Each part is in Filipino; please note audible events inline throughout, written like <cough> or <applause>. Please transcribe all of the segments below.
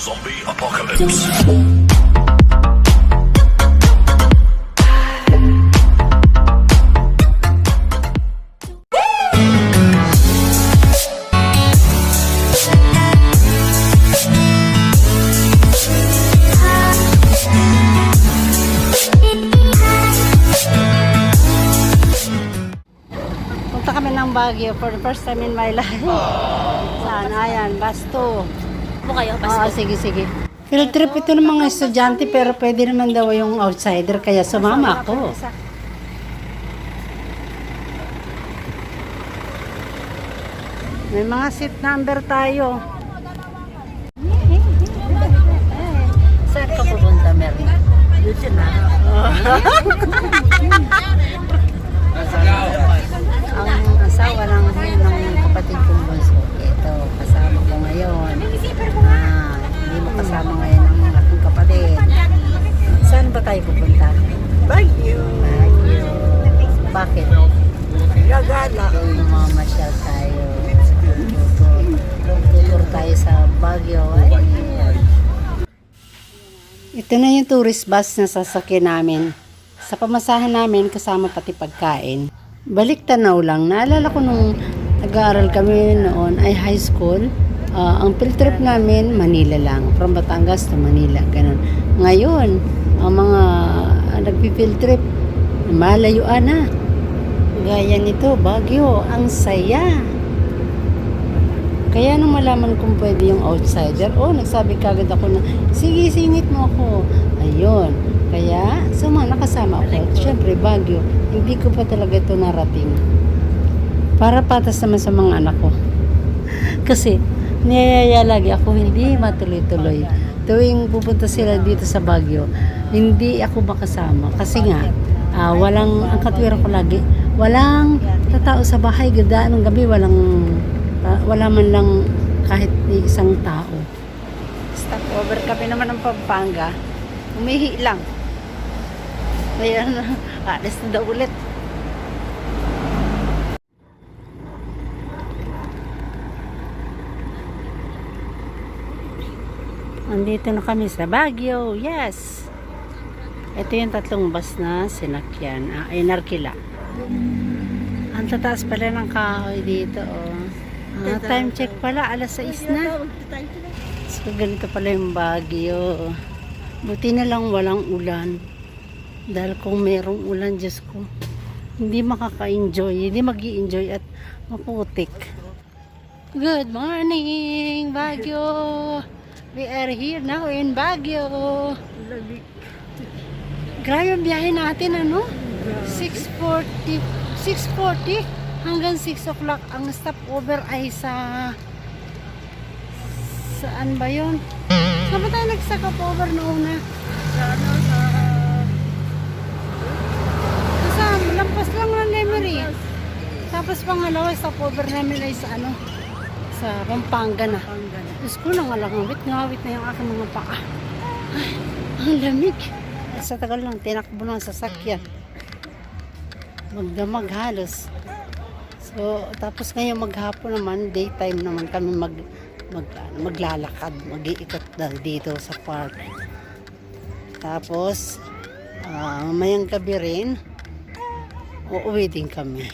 Zombie apocalypse. Punta kami ng Baguio for the first time in my life. Saan? Ayan, Basto. Po kayo, Oo, Pasko. sige, sige. Field trip ito ng mga estudyante pero pwede naman daw yung outsider kaya sumama ako. May mga seat number tayo. Saan ka pupunta, Mary? Dito na. <laughs> Ito na yung tourist bus na sasakyan namin. Sa pamasahan namin kasama pati pagkain. Balik tanaw lang. Naalala ko nung nag-aaral kami noon ay high school. ah, ang field trip namin, Manila lang. From Batangas to Manila. Ganun. Ngayon, ang mga nagpi-field trip, malayuan na. Gaya nito, Baguio, ang saya. Kaya nung malaman kong pwede yung outsider, oh, nagsabi kagad ako na, sige, singit mo ako. Ayun. Kaya, suma, nakasama ako. Siyempre, Baguio, hindi ko pa talaga ito narating. Para patas naman sa mga anak ko. <laughs> Kasi, niyayaya lagi ako, hindi matuloy-tuloy. Tuwing pupunta sila dito sa Baguio, hindi ako makasama. Kasi nga, ah, walang, ang katwira ko lagi, walang tatao sa bahay, ganda ng gabi, walang, wala man lang kahit isang tao. Stop over kami naman ng Pampanga. Umihi lang. Ayan, <laughs> alis na daw ulit. Andito na kami sa Baguio. Yes! Ito yung tatlong bus na sinakyan. Ah, ay, Narkila. Ang tataas pala ng kahoy dito. Oh. Ah, time check pala. Alas 6 na. So, ganito pala yung Baguio. Buti na lang walang ulan. Dahil kung merong ulan, Diyos ko, hindi makaka-enjoy. Hindi mag enjoy at maputik. Good morning, Baguio! We are here now in Baguio. Grabe ang biyahe natin, ano? 6.40 6.40 hanggang 6 o'clock. Ang stopover ay sa saan ba yun? Saan ba tayo nag-stopover na una? Sa ano, sa... Sa lampas lang ng Lemery. Tapos pangalawa, stopover namin ay sa ano? Sa Pampanga na. Diyos ko, nangawit ngawit na yung aking mga paa. Ay, ang lamig. Sa tagal lang, tinakbo ng sasakyan. Magdamag halos. So, tapos ngayon maghapon naman, daytime naman kami mag, mag, ano, maglalakad, mag-iikot dito sa park. Tapos, ah, mamayang gabi rin, uuwi din kami.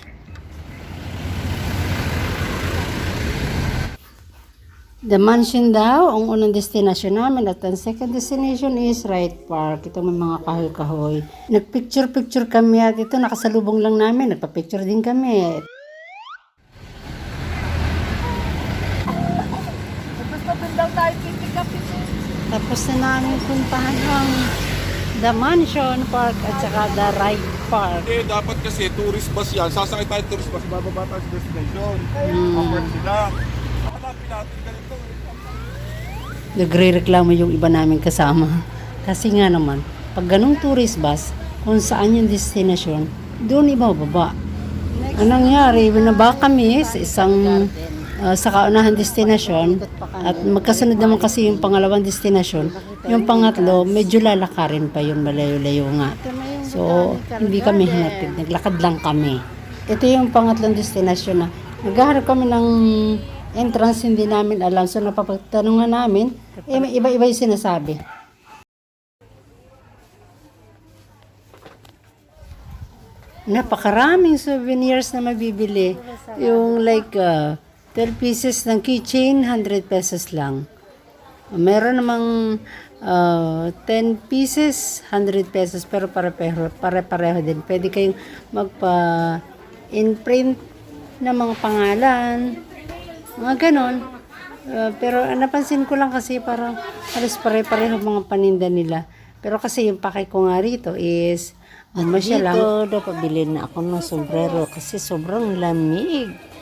The mansion daw, ang unang destination namin at ang second destination is Wright Park. Ito may mga kahoy-kahoy. Nagpicture-picture kami at ito nakasalubong lang namin. Nagpa-picture din kami. Tapos pa doon daw tayo pipick-up ito. Tapos na namin puntahan ang The Mansion Park at saka The Wright Park. Eh, dapat kasi tourist bus yan. Sasakay tayo tourist bus, bababa tayo sa destination. Hmm. Offer sila. Hanapin natin ganito. Nagre-reklamo yung iba namin kasama. Kasi nga naman, pag ganong tourist bus, kung saan yung destination, doon ibababa. Anong nangyari, binaba kami sa isang uh, sa kaunahan destination at magkasunod naman kasi yung pangalawang destination. Yung pangatlo, medyo lalakarin pa yun, malayo-layo nga. So, hindi kami hinatid. Naglakad lang kami. Ito yung pangatlong destination na naghahanap kami ng entrance hindi namin alam. So napapagtanungan namin, eh, iba-iba yung sinasabi. Napakaraming souvenirs na mabibili. Yung like uh, 12 pieces ng keychain, 100 pesos lang. Meron namang uh, 10 pieces, 100 pesos, pero pare-pareho, pare-pareho din. Pwede kayong magpa-imprint ng mga pangalan, mga ganon. Uh, pero uh, napansin ko lang kasi parang halos pare-pareho mga paninda nila. Pero kasi yung pakay ko nga rito is ano siya lang. Dito, dapat bilhin na ako ng sombrero kasi sobrang lamig.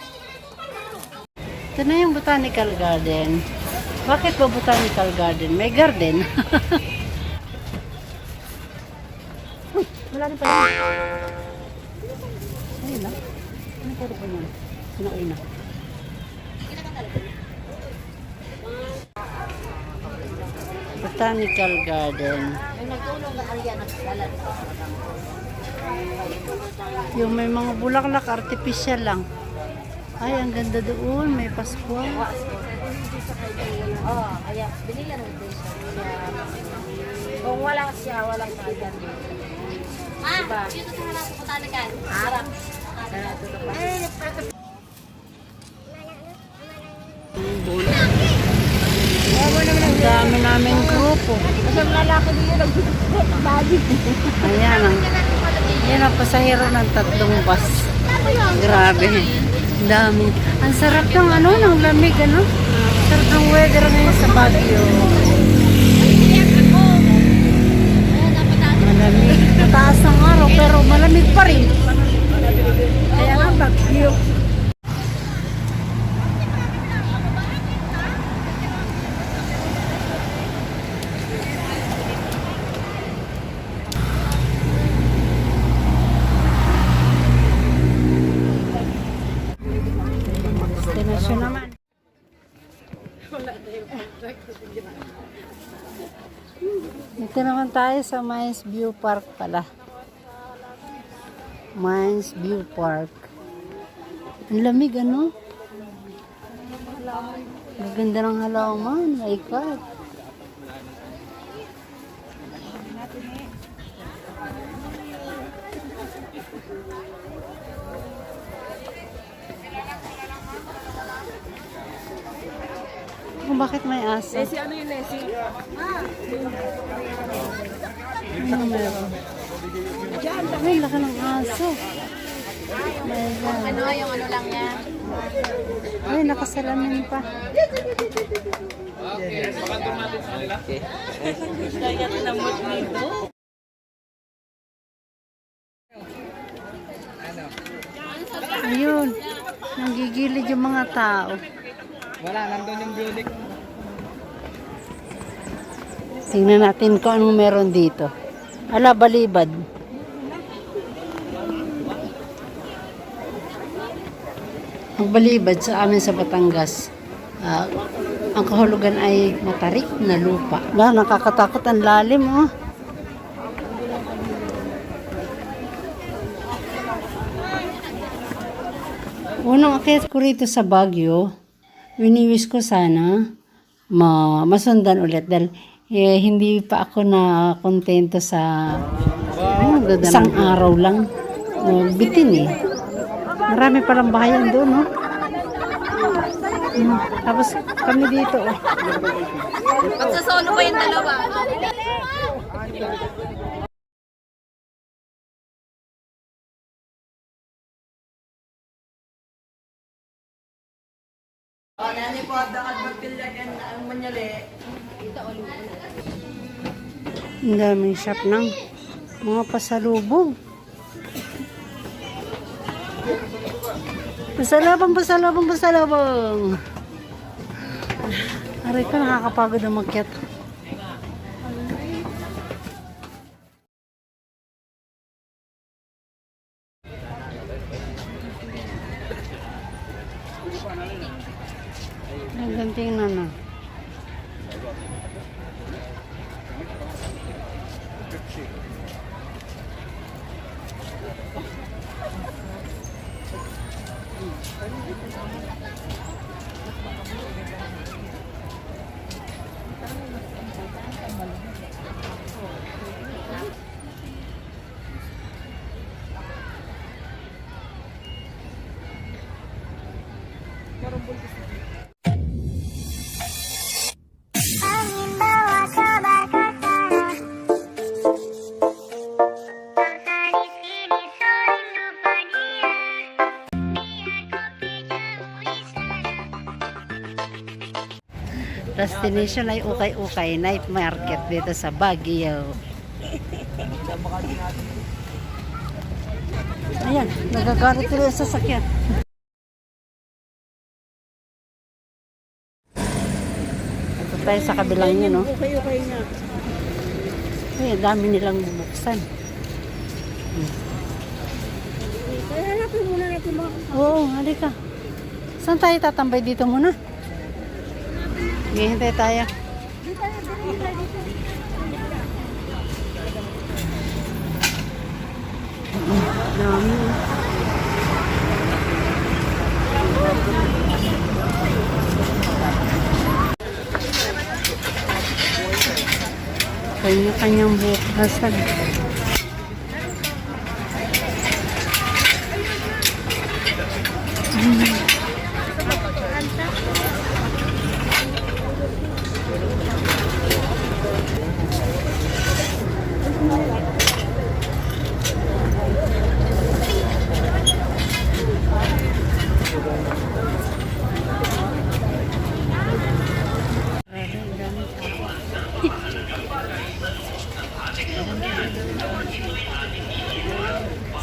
Ito na yung botanical garden. Bakit ba botanical garden? May garden. Uy, <laughs> wala rin pala. Ayun lang. Ano puro pa niyan? Sinauli na. Botanical garden. Yung may mga bulaklak, artificial lang. Ay, ang ganda doon. May Pasko. Oo, kaya binila ng siya. Kung wala siya, walang kaya. Ah, diba? yun sa harap ko talaga. Harap. Ang dami namin grupo. Isang lalaki din yung nag-body. Ayan ang, yan ang pasahero ng tatlong bus. Grabe. Dami. Ang sarap ng ano, ng lamig, ano? Sarap ng weather ngayon sa Baguio. Malamig. Mataas ng araw, pero malamig pa rin. Kaya nga, Baguio. Destination naman. Dito naman tayo sa Mines View Park pala. Mines View Park. Ang lamig ano? Maganda ng halaman. My God. Kung bakit may aso? Nessie, ano yung Nessie? Ano meron? Ay, laki ng aso. Ano yung ano lang niya? Ay, nakasalamin pa. Ayun, nanggigilid yung mga tao. Wala, nandun yung building. Tingnan natin kung anong meron dito. Ala, balibad. Ang balibad sa amin sa Batangas, ah, ang kahulugan ay matarik na lupa. Ba, nakakatakot ang lalim, oh. Unang akit ko rito sa Baguio, winiwis ko sana ma masundan ulit dahil eh, hindi pa ako na kontento sa ano, isang araw lang uh, bitin eh. Marami palang bahayan doon, no? Mm, Tapos kami dito, oh. Magsasolo pa yung dalawa. Ang daming shop ng mga pasalubong. Pasalabang, pasalabang, pasalabang. Aray ko, nakakapagod ang makyat. parang buntis na. destination ay ukay-ukay night market dito sa Baguio. Ayan, nagagalit tuloy sa sakyan. Tayo sa kabilang yun, no? Na. Ay, ang dami nilang bubuksan. Kaya hanapin muna natin mga Oo, halika. Saan tayo tatambay dito muna? Hihintay tayo. Dami. Kanya-kanyang bukasan.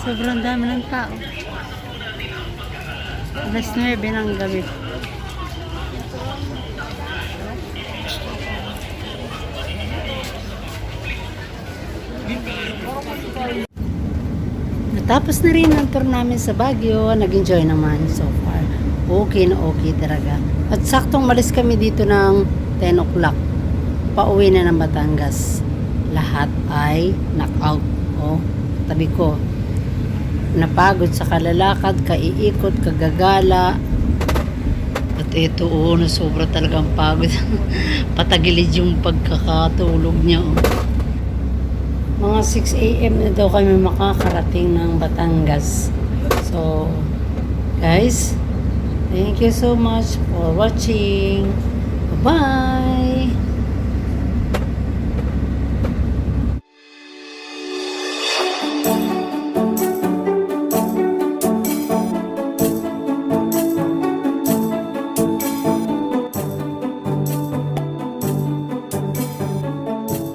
Sobrang dami ng tao. Alas 9 ng gabi. Natapos na rin ang tour namin sa Baguio. Nag-enjoy naman so far. Okay na okay talaga. At saktong malis kami dito ng 10 o'clock. Pauwi na ng Batangas. Lahat ay knockout. Oh, tabi ko. Napagod sa kalalakad, kaiikot, kagagala. At ito, oh, na sobra talagang pagod. <laughs> Patagilid yung pagkakatulog niya. Oh. Mga 6 a.m. na daw kami makakarating ng Batangas. So, guys, thank you so much for watching. Bye-bye!